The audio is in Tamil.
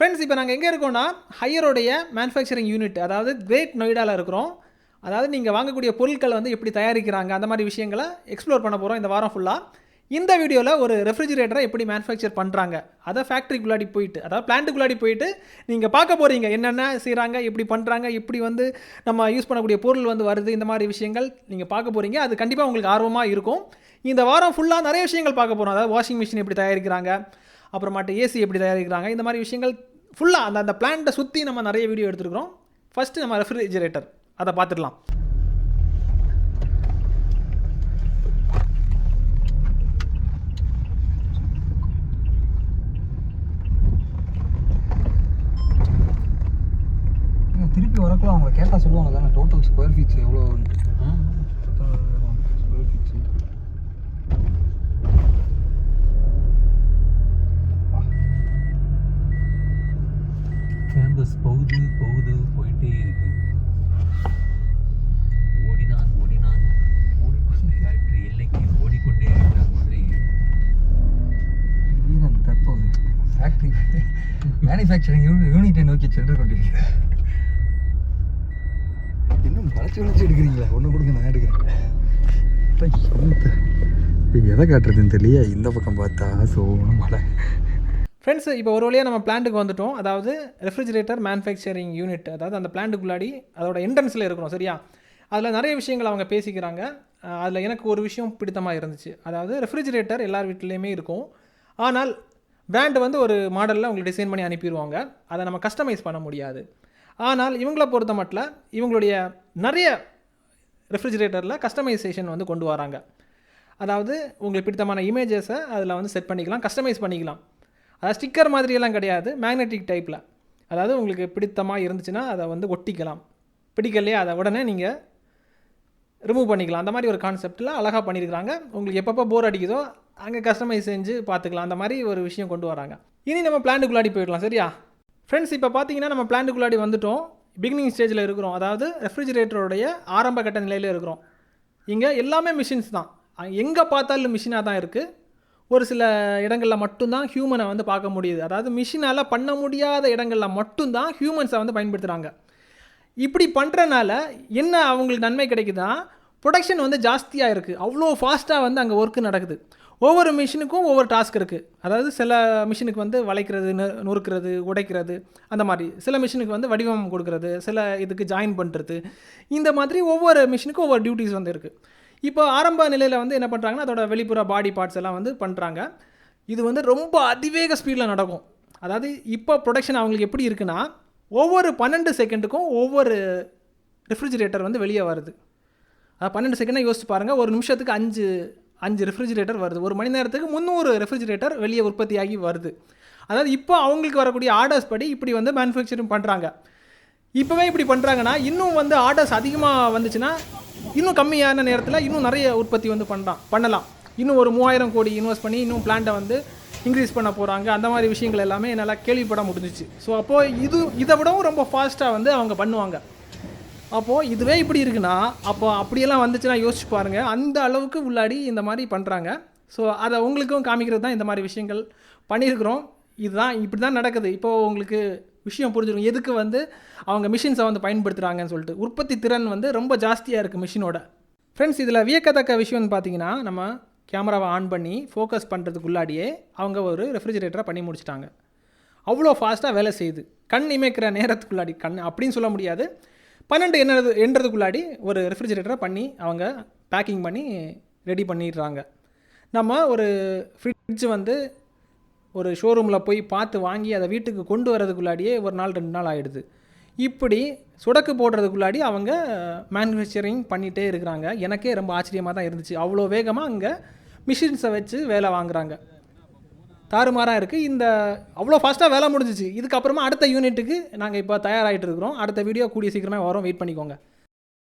ஃப்ரெண்ட்ஸ் இப்போ நாங்கள் எங்கே இருக்கோம்னா ஹையரோடைய மேனுஃபேக்சரிங் யூனிட் அதாவது கிரேட் நொய்டாவில் இருக்கிறோம். அதாவது நீங்கள் வாங்கக்கூடிய பொருட்கள் வந்து எப்படி தயாரிக்கிறாங்க அந்த மாதிரி விஷயங்களை எக்ஸ்ப்ளோர் பண்ண போகிறோம் இந்த வாரம் ஃபுல்லாக இந்த வீடியோவில் ஒரு ரெஃப்ரிஜிரேட்டரை எப்படி மேனுஃபேக்சர் பண்ணுறாங்க அதை ஃபேக்ட்ரிக்குள்ளாடி போயிட்டு அதாவது பிளான்ட்டுக்குள்ளாடி போயிட்டு நீங்கள் பார்க்க போகிறீங்க என்னென்ன செய்கிறாங்க எப்படி பண்ணுறாங்க எப்படி வந்து நம்ம யூஸ் பண்ணக்கூடிய பொருள் வந்து வருது இந்த மாதிரி விஷயங்கள் நீங்கள் பார்க்க போகிறீங்க அது கண்டிப்பாக உங்களுக்கு ஆர்வமாக இருக்கும். இந்த வாரம் ஃபுல்லாக நிறைய விஷயங்கள் பார்க்க போகிறோம் அதாவது வாஷிங் மிஷின் எப்படி தயாரிக்கிறாங்க அப்புறமாட்டு ஏசி எப்படி தயாரிக்கிறாங்க இந்த மாதிரி விஷயங்கள் ஃபுல்லாக அந்த அந்த பிளான்ட்டை சுற்றி நம்ம நிறைய வீடியோ எடுத்துருக்கிறோம். ஃபஸ்ட்டு நம்ம ரெஃப்ரிஜிரேட்டர் அதை பார்த்துடலாம் திருப்பி வரக்குள்ள அவங்க கேட்டால் சொல்லுவாங்க தானே டோட்டல் ஸ்கொயர் ஃபீட்ஸ் எவ்வளோ ஸ்கொயர் ஃபீட்ஸ் கேம்பஸ் போகுது போகுது போயிட்டே இருக்கு. ஓடினான் ஓடினான். ஓடிக்கொண்டே ஆற்று எல்லைக்கு ஓடிக்கொண்டே இருக்கிற மாதிரி. வீரன் தற்போது. ஃபேக்ட்ரி மேனுஃபேக்சரிங் யூனிட்டை நோக்கி சென்று கொண்டிருக்கிறது. இன்னும் வளைச்சு வளைச்சு எடுக்கிறீங்களா? ஒன்று கொடுங்க நான் எடுக்கிறேன். எதை காட்டுறதுன்னு தெரியல இந்த பக்கம் பார்த்தா சோனு மலை ஃப்ரெண்ட்ஸ் இப்போ ஒரு வழியாக நம்ம பிளான்ட்டுக்கு வந்துட்டோம். அதாவது ரெஃப்ரிஜிரேட்டர் மேனுஃபேக்சரிங் யூனிட் அதாவது அந்த பிளான்ட்டுக்குள்ளாடி அதோட என்ட்ரன்ஸில் இருக்கிறோம் சரியா? அதில் நிறைய விஷயங்கள் அவங்க பேசிக்கிறாங்க. அதில் எனக்கு ஒரு விஷயம் பிடித்தமாக இருந்துச்சு. அதாவது ரெஃப்ரிஜிரேட்டர் எல்லார் வீட்லேயுமே இருக்கும். ஆனால் பிராண்ட் வந்து ஒரு மாடலில் உங்களுக்கு டிசைன் பண்ணி அனுப்பிடுவாங்க அதை நம்ம கஸ்டமைஸ் பண்ண முடியாது. ஆனால் இவங்கள பொறுத்த மட்டும் இவங்களுடைய நிறைய ரெஃப்ரிஜிரேட்டரில் கஸ்டமைசேஷன் வந்து கொண்டு வராங்க. அதாவது உங்களுக்கு பிடித்தமான இமேஜஸை அதில் வந்து செட் பண்ணிக்கலாம் கஸ்டமைஸ் பண்ணிக்கலாம். அதாவது ஸ்டிக்கர் மாதிரியெல்லாம் கிடையாது மேக்னெட்டிக் டைப்பில் அதாவது உங்களுக்கு பிடித்தமாக இருந்துச்சுன்னா அதை வந்து ஒட்டிக்கலாம். பிடிக்கலையே அதை உடனே நீங்கள் ரிமூவ் பண்ணிக்கலாம். அந்த மாதிரி ஒரு கான்செப்டில் அழகாக பண்ணியிருக்கிறாங்க உங்களுக்கு எப்பப்போ போர் அடிக்குதோ அங்கே கஸ்டமைஸ் செஞ்சு பார்த்துக்கலாம். அந்த மாதிரி ஒரு விஷயம் கொண்டு வராங்க. இனி நம்ம பிளான்ட்டுக்குள்ளாடி போயிடலாம் சரியா? ஃப்ரெண்ட்ஸ் இப்போ பார்த்தீங்கன்னா நம்ம பிளான்ட்டுக்குள்ளாடி வந்துட்டோம். பிகினிங் ஸ்டேஜில் இருக்கிறோம். அதாவது ரெஃப்ரிஜிரேட்டருடைய ஆரம்ப கட்ட நிலையில் இருக்கிறோம். இங்கே எல்லாமே மிஷின்ஸ் தான். எங்கே பார்த்தாலும் மிஷினாக தான் இருக்குது ஒரு சில இடங்களில் மட்டும்தான் ஹியூமனை வந்து பார்க்க முடியுது. அதாவது மிஷினால் பண்ண முடியாத இடங்களில் மட்டும்தான் ஹியூமன்ஸை வந்து பயன்படுத்துகிறாங்க இப்படி பண்ணுறனால என்ன அவங்களுக்கு நன்மை கிடைக்குதா ப்ரொடக்ஷன் வந்து ஜாஸ்தியாக இருக்குது அவ்வளோ ஃபாஸ்ட்டாக வந்து அங்கே ஒர்க்கு நடக்குது. ஒவ்வொரு மிஷினுக்கும் ஒவ்வொரு டாஸ்க் இருக்குது அதாவது சில மிஷினுக்கு வந்து வளைக்கிறது நொறுக்கிறது உடைக்கிறது அந்த மாதிரி. சில மிஷினுக்கு வந்து வடிவம் கொடுக்கறது சில இதுக்கு ஜாயின் பண்ணுறது இந்த மாதிரி ஒவ்வொரு மிஷினுக்கும் ஒவ்வொரு டியூட்டிஸ் வந்து இருக்குது இப்போ ஆரம்ப நிலையில் வந்து என்ன பண்ணுறாங்கன்னா அதோட வெளிப்புற பாடி பார்ட்ஸ் எல்லாம் வந்து பண்ணுறாங்க இது வந்து ரொம்ப அதிவேக ஸ்பீடில் நடக்கும். அதாவது இப்போ ப்ரொடக்ஷன் அவங்களுக்கு எப்படி இருக்குன்னா ஒவ்வொரு பன்னெண்டு செகண்டுக்கும் ஒவ்வொரு ரெஃப்ரிஜிரேட்டர் வந்து வெளியே வருது. அதாவது பன்னெண்டு செகண்டாக யோசிச்சு பாருங்கள் ஒரு நிமிஷத்துக்கு அஞ்சு அஞ்சு ரெஃப்ரிஜிரேட்டர் வருது. ஒரு மணி நேரத்துக்கு முந்நூறு ரெஃப்ரிஜிரேட்டர் வெளியே உற்பத்தியாகி வருது. அதாவது இப்போ அவங்களுக்கு வரக்கூடிய ஆர்டர்ஸ் படி இப்படி வந்து மேனுஃபேக்சரிங் பண்ணுறாங்க இப்போவே இப்படி பண்ணுறாங்கன்னா இன்னும் வந்து ஆர்டர்ஸ் அதிகமாக வந்துச்சுன்னா இன்னும் கம்மியான நேரத்தில் இன்னும் நிறைய உற்பத்தி வந்து பண்ணலாம் பண்ணலாம். இன்னும் ஒரு மூவாயிரம் கோடி இன்வெஸ்ட் பண்ணி இன்னும் பிளான்ட்டை வந்து இன்க்ரீஸ் பண்ண போகிறாங்க அந்த மாதிரி விஷயங்கள் எல்லாமே என்னால் கேள்விப்பட முடிஞ்சிச்சு. ஸோ அப்போது இது இதை விடவும் ரொம்ப ஃபாஸ்ட்டாக வந்து அவங்க பண்ணுவாங்க. அப்போது இதுவே இப்படி இருக்குன்னா அப்போ அப்படியெல்லாம் வந்துச்சுன்னா யோசிச்சு பாருங்கள் அந்த அளவுக்கு உள்ளாடி இந்த மாதிரி பண்ணுறாங்க ஸோ அதை உங்களுக்கும் காமிக்கிறது தான் இந்த மாதிரி விஷயங்கள் பண்ணியிருக்கிறோம். இதுதான் இப்படி தான் நடக்குது. இப்போது உங்களுக்கு விஷயம் புரிஞ்சிருக்கும். எதுக்கு வந்து அவங்க மிஷின்ஸை வந்து பயன்படுத்துகிறாங்கன்னு சொல்லிட்டு. உற்பத்தி திறன் வந்து ரொம்ப ஜாஸ்தியாக இருக்குது மிஷினோட ஃப்ரெண்ட்ஸ் இதில் வியக்கத்தக்க விஷயம்னு பார்த்தீங்கன்னா நம்ம கேமராவை ஆன் பண்ணி ஃபோக்கஸ் பண்ணுறதுக்குள்ளாடியே அவங்க ஒரு ரெஃப்ரிஜிரேட்டரை பண்ணி முடிச்சிட்டாங்க. அவ்வளோ ஃபாஸ்ட்டாக வேலை செய்யுது. கண் இமைக்கிற நேரத்துக்குள்ளாடி கண் அப்படின்னு சொல்ல முடியாது. பன்னெண்டு என்னது என்றதுக்குள்ளாடி ஒரு ரெஃப்ரிஜிரேட்டரை பண்ணி அவங்க பேக்கிங் பண்ணி ரெடி பண்ணிடுறாங்க. நம்ம ஒரு ஃப்ரிட்ஜ் வந்து ஒரு ஷோரூமில் போய் பார்த்து வாங்கி அதை வீட்டுக்கு கொண்டு வரதுக்குள்ளாடியே ஒரு நாள் ரெண்டு நாள் ஆகிடுது இப்படி சுடக்கு போடுறதுக்குள்ளாடி அவங்க மேனுஃபேக்சரிங் பண்ணிகிட்டே இருக்கிறாங்க. எனக்கே ரொம்ப ஆச்சரியமாக தான் இருந்துச்சு. அவ்வளோ வேகமாக அங்கே மிஷின்ஸை வச்சு வேலை வாங்குறாங்க. தாறுமாறாக இருக்குது இந்த அவ்வளோ ஃபாஸ்ட்டாக வேலை முடிஞ்சிச்சு. இதுக்கப்புறமா அடுத்த யூனிட்டுக்கு நாங்கள் இப்போ தயாராகிட்டு இருக்கிறோம். அடுத்த வீடியோ கூடிய சீக்கிரமாக வரோம். வெயிட் பண்ணிக்கோங்க.